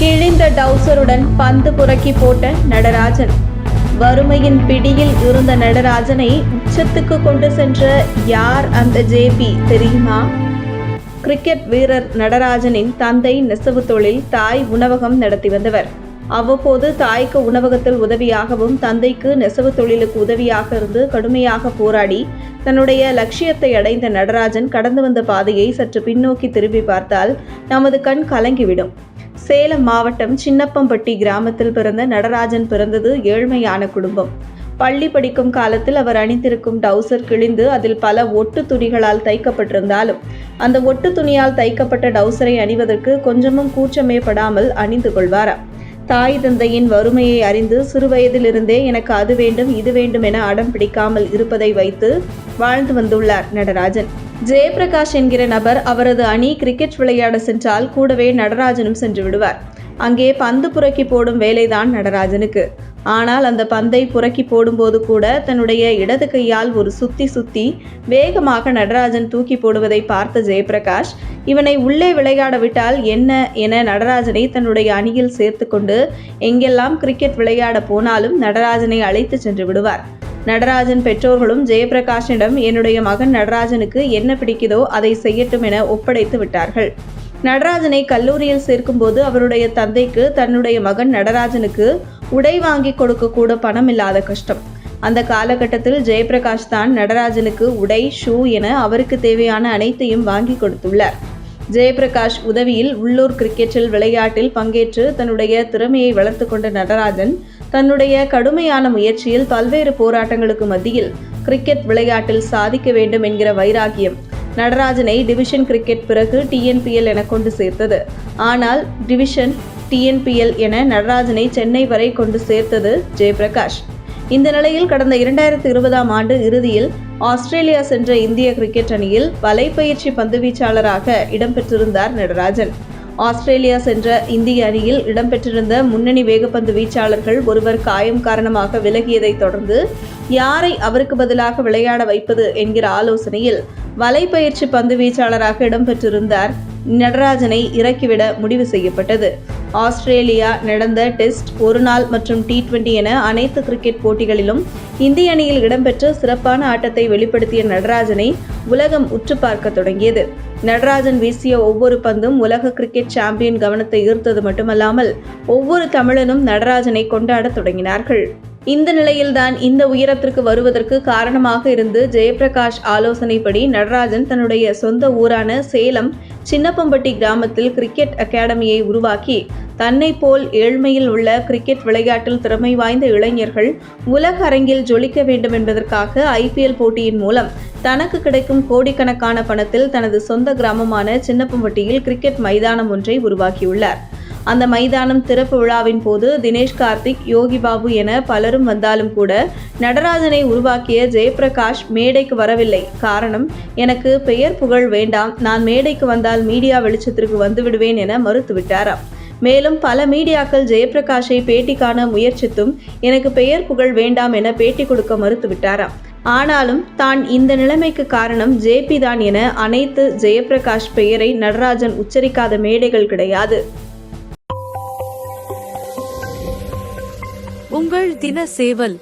கிழிந்த டவுசருடன் பந்து புரக்கி போட்ட நடராஜன். வறுமையின் பிடியில் இருந்த நடராஜனை உச்சத்துக்கு கொண்டு சென்ற யார் அந்த ஜேபி தெரியுமா? கிரிக்கெட் வீரர் நடராஜனின் தந்தை நெசவு தொழில் தாய் உணவகம் நடத்தி வந்தவர். அவ்வப்போது தாய்க்கு உணவகத்தில் உதவியாகவும் தந்தைக்கு நெசவு தொழிலுக்கு உதவியாக இருந்து கடுமையாக போராடி தன்னுடைய லட்சியத்தை அடைந்த நடராஜன் கடந்து வந்த பாதையை சற்று பின்னோக்கி திரும்பி பார்த்தால் நமது கண் கலங்கிவிடும். சேலம் மாவட்டம் சின்னப்பம்பட்டி கிராமத்தில் பிறந்த நடராஜன் பிறந்தது ஏழ்மையான குடும்பம். பள்ளி படிக்கும் காலத்தில் அவர் அணிந்திருக்கும் டவுசர் கிழிந்து அதில் பல ஒட்டு துணிகளால் தைக்கப்பட்டிருந்தாலும் அந்த ஒட்டு துணியால் தைக்கப்பட்ட டவுசரை அணிவதற்கு கொஞ்சமும் கூச்சமே படாமல் அணிந்து கொள்வாராம் தாய் தந்தையின் வறுமையை அறிந்து சிறுவயதிலிருந்தே எனக்கு அது வேண்டும் இது வேண்டும் என அடம் பிடிக்காமல் இருப்பதை வைத்து வாழ்ந்து வந்துள்ளார் நடராஜன். ஜெயபிரகாஷ் என்கிற நபர் அவரது அணி கிரிக்கெட் விளையாட சென்றால் கூடவே நடராஜனும் சென்று விடுவார். அங்கே பந்து புரக்கி போடும் வேலைதான் நடராஜனுக்கு. ஆனால் அந்த பந்தை புரக்கி போடும்போது கூட தன்னுடைய இடது கையால் ஒரு சுத்தி சுத்தி வேகமாக நடராஜன் தூக்கி போடுவதை பார்த்த ஜெயபிரகாஷ் இவனை உள்ளே விளையாட விட்டால் என்ன என நடராஜனை தன்னுடைய அணியில் சேர்த்துக்கொண்டு எங்கெல்லாம் கிரிக்கெட் விளையாட போனாலும் நடராஜனை அழைத்து சென்று விடுவார். நடராஜன் பெற்றோர்களும் ஜெயபிரகாஷனிடம் என்னுடைய மகன் நடராஜனுக்கு என்ன பிடிக்குதோ அதை செய்யட்டும் என ஒப்படைத்து விட்டார்கள். நடராஜனை கல்லூரியில் சேர்க்கும்போது அவருடைய தந்தைக்கு தன்னுடைய மகன் நடராஜனுக்கு உடை வாங்கி கொடுக்க கூட பணம் இல்லாத கஷ்டம். அந்த காலகட்டத்தில் ஜெயபிரகாஷ் தான் நடராஜனுக்கு உடை ஷூ என அவருக்கு தேவையான அனைத்தையும் வாங்கி கொடுத்துள்ளார். ஜெயபிரகாஷ் உதவியில் உள்ளூர் கிரிக்கெட்டில் விளையாட்டில் பங்கேற்று தன்னுடைய திறமையை வளர்த்து கொண்ட நடராஜன் தன்னுடைய கடுமையான முயற்சியில் பல்வேறு போராட்டங்களுக்கு மத்தியில் கிரிக்கெட் விளையாட்டில் சாதிக்க வேண்டும் என்கிற வைராகியம் நடராஜனை டிவிஷன் கிரிக்கெட் பிறகு டிஎன்பிஎல் என கொண்டு சேர்த்தது. ஆனால் டிவிஷன் டிஎன்பிஎல் என நடராஜனை சென்னை வரை கொண்டு சேர்த்தது ஜெயபிரகாஷ். இந்த நிலையில் கடந்த இரண்டாயிரத்தி இருபதாம் ஆண்டு இறுதியில் ஆஸ்திரேலியா சென்ற இந்திய கிரிக்கெட் அணியில் வலைப்பயிற்சி பந்துவீச்சாளராக இடம்பெற்றிருந்தார் நடராஜன். ஆஸ்திரேலியா சென்ற இந்திய அணியில் இடம்பெற்றிருந்த முன்னணி வேகப்பந்து வீச்சாளர்கள் ஒருவர் காயம் காரணமாக விலகியதைத் தொடர்ந்து யாரை அவருக்கு பதிலாக விளையாட வைப்பது என்கிற ஆலோசனையில் வலைப்பயிற்சி பந்து வீச்சாளராக இடம்பெற்றிருந்தார் நடராஜனை இறக்கிவிட முடிவு செய்யப்பட்டது. ஆஸ்திரேலியா நடந்த டெஸ்ட் ஒருநாள் மற்றும் டி டுவெண்டி என அனைத்து கிரிக்கெட் போட்டிகளிலும் இந்திய அணியில் இடம்பெற்ற சிறப்பான ஆட்டத்தை வெளிப்படுத்திய நடராஜனை உலகம் உற்று பார்க்க தொடங்கியது. நடராஜன் வீசிய ஒவ்வொரு பந்தும் உலக கிரிக்கெட் சாம்பியன் கவனத்தை ஈர்த்தது மட்டுமல்லாமல் ஒவ்வொரு தமிழனும் நடராஜனை கொண்டாடத் தொடங்கினார்கள். இந்த நிலையில்தான் இந்த உயரத்திற்கு வருவதற்கு காரணமாக இருந்து ஜெயபிரகாஷ் ஆலோசனைப்படி நடராஜன் தன்னுடைய சொந்த ஊரான சேலம் சின்னப்பம்பட்டி கிராமத்தில் கிரிக்கெட் அகாடமியை உருவாக்கி தன்னை போல் ஏழ்மையில் உள்ள கிரிக்கெட் விளையாட்டில் திறமை வாய்ந்த இளைஞர்கள் உலக அரங்கில் ஜொலிக்க வேண்டும் என்பதற்காக ஐபிஎல் போட்டியின் மூலம் தனக்கு கிடைக்கும் கோடிக்கணக்கான பணத்தில் தனது சொந்த கிராமமான சின்னப்பம்பட்டியில் கிரிக்கெட் மைதானம் ஒன்றை உருவாக்கியுள்ளார். அந்த மைதானம் திறப்பு விழாவின் போது தினேஷ் கார்த்திக் யோகி பாபு என பலரும் வந்தாலும் கூட நடராஜனை உருவாக்கிய ஜெயபிரகாஷ் மேடைக்கு வரவில்லை. காரணம் எனக்கு பெயர் புகழ் வேண்டாம். நான் மேடைக்கு வந்தால் மீடியா வெளிச்சத்திற்கு வந்துவிடுவேன் என மறுத்துவிட்டாராம். மேலும் பல மீடியாக்கள் ஜெயபிரகாஷை பேட்டி காண முயற்சித்தும் எனக்கு பெயர் புகழ் வேண்டாம் என பேட்டி கொடுக்க மறுத்துவிட்டாராம். ஆனாலும் தான் இந்த நிலைமைக்கு காரணம் ஜேபி தான் என அனைத்து ஜெயபிரகாஷ் பெயரை நடராஜன் உச்சரிக்காத மேடைகள் கிடையாது. मुनवर दिन सेवल।